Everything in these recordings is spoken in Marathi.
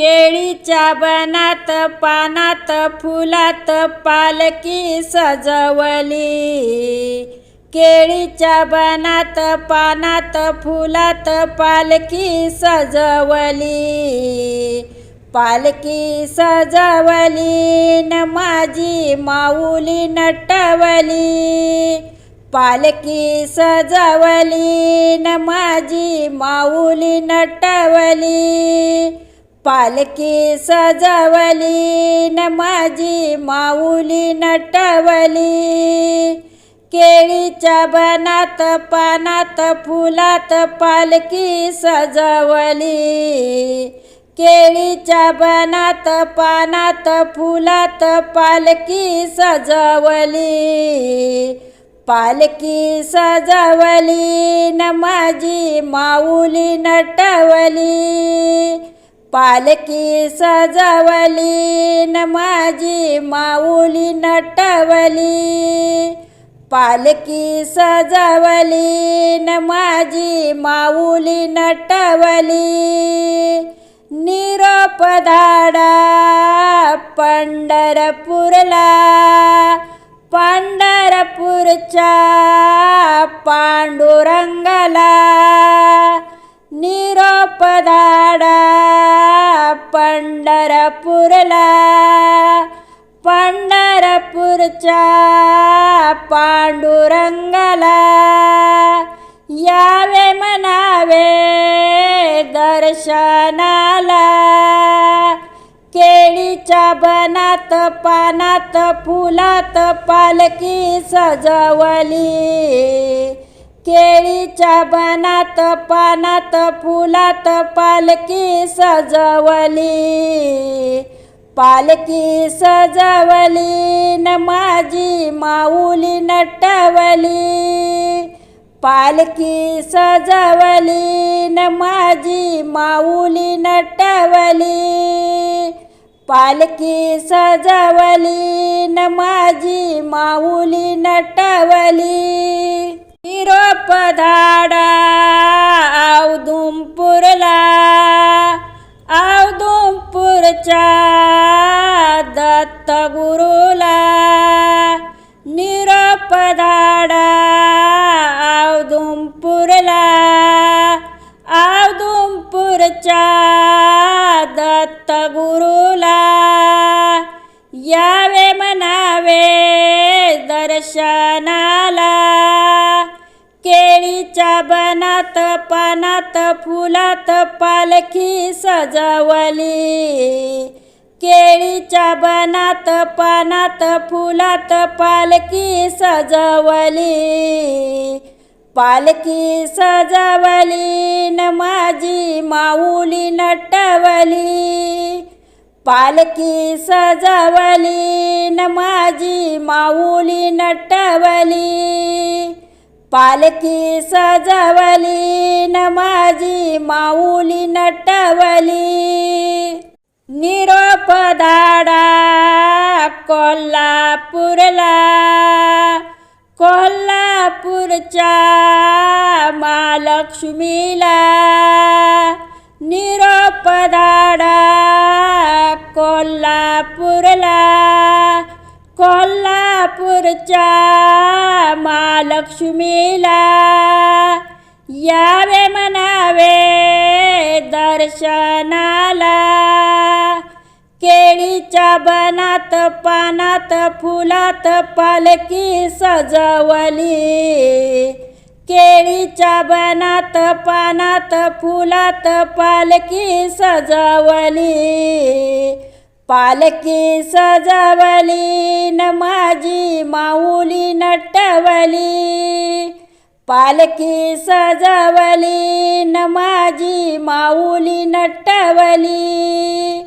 केळीच्या बनात पानात फुलात पालकी सजवली. केळीच्या बनात पानात फुलात पालकी सजवली. पालकी सजवली न माझी माऊली नटवली. पालखी सजवली न माझी माऊली नटवली. पालखी सजवली न माझी माऊली नटवली. केळीच्या बनात पानात फुलात पालखी सजवली. केळीच्या बनात पानात फुलात पालखी सजवली. पालखी सजवली न माझी माऊली नटवली. पालकी सजवली न माझी माऊली नटवली. पालकी सजवली न माझी माऊली नटवली. निरोप धाडा पंढरपूरला पंढरपूरच्या पांडुरंगाला. निरोप धाडा पंढरपूरला पंढरपूरच्या पांडुरंगाला. यावे म्हणावे दर्शनाला. केळीच्या बनात पानात फुलात पालखी सजवली. केळीच्या बनात पानात फुलात पालखी सजवली. पालखी सजवली न माझी माऊली नटवली. पालखी सजवली न माझी माऊली नटवली. पालखी सजवली न माझी माऊली नटवली. निरोप धाडा औदुमपूरच्या दत्त दत्तगुरुला. निरोप धाडा औदुंपूरला केळीच्या बनात पानात फुलात पालखी सजवली. केळीच्या बनात पानात फुलात पालखी सजवली. पालखी सजवली न माझी माऊली नटवली. पालखी सजवली न माझी माऊली नटवली. पालखी सजवली न माझी माऊली नटवली. निरोप धाडा कोल्हापूरला. कोल्हापूरच्या महालक्ष्मीला. निरोप धाडा कोल्हापूरला. कोल्हापूरच्या महालक्ष्मीला यावे म्हणावे दर्शनाला. केळीच्या बनात पानात फुलात पालखी सजवली. केळीच्या बनात पानात फुलात पालखी सजवली. पालकी सजवली न माझी माऊली नटवली. पालकी सजवली न माझी माऊली नटवली.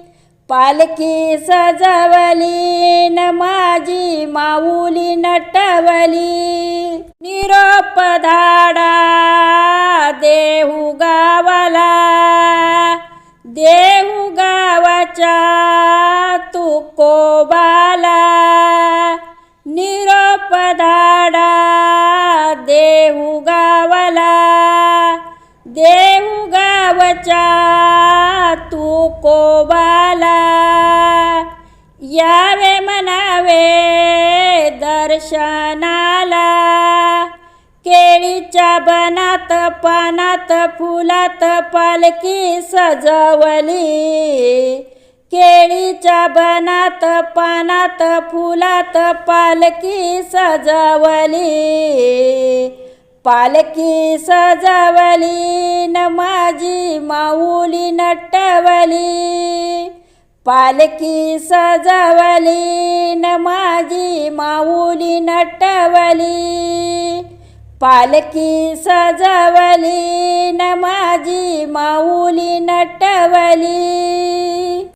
पालकी सजवली न माझी माऊली नटवली. निरोप धाडा देहू गावाला. दे गावाला तू कोबाला. यावे म्हणावे दर्शनाला. केळीच्या बनात पानात फुलात पालखी सजवली. केळीच्या बनात पानात फुलात पालखी सजवली. पालकी सजवली न माझी माऊली नटवली. पालकी सजवली न माझी माऊली नटवली. पालकी सजवली न माझी माऊली नटवली.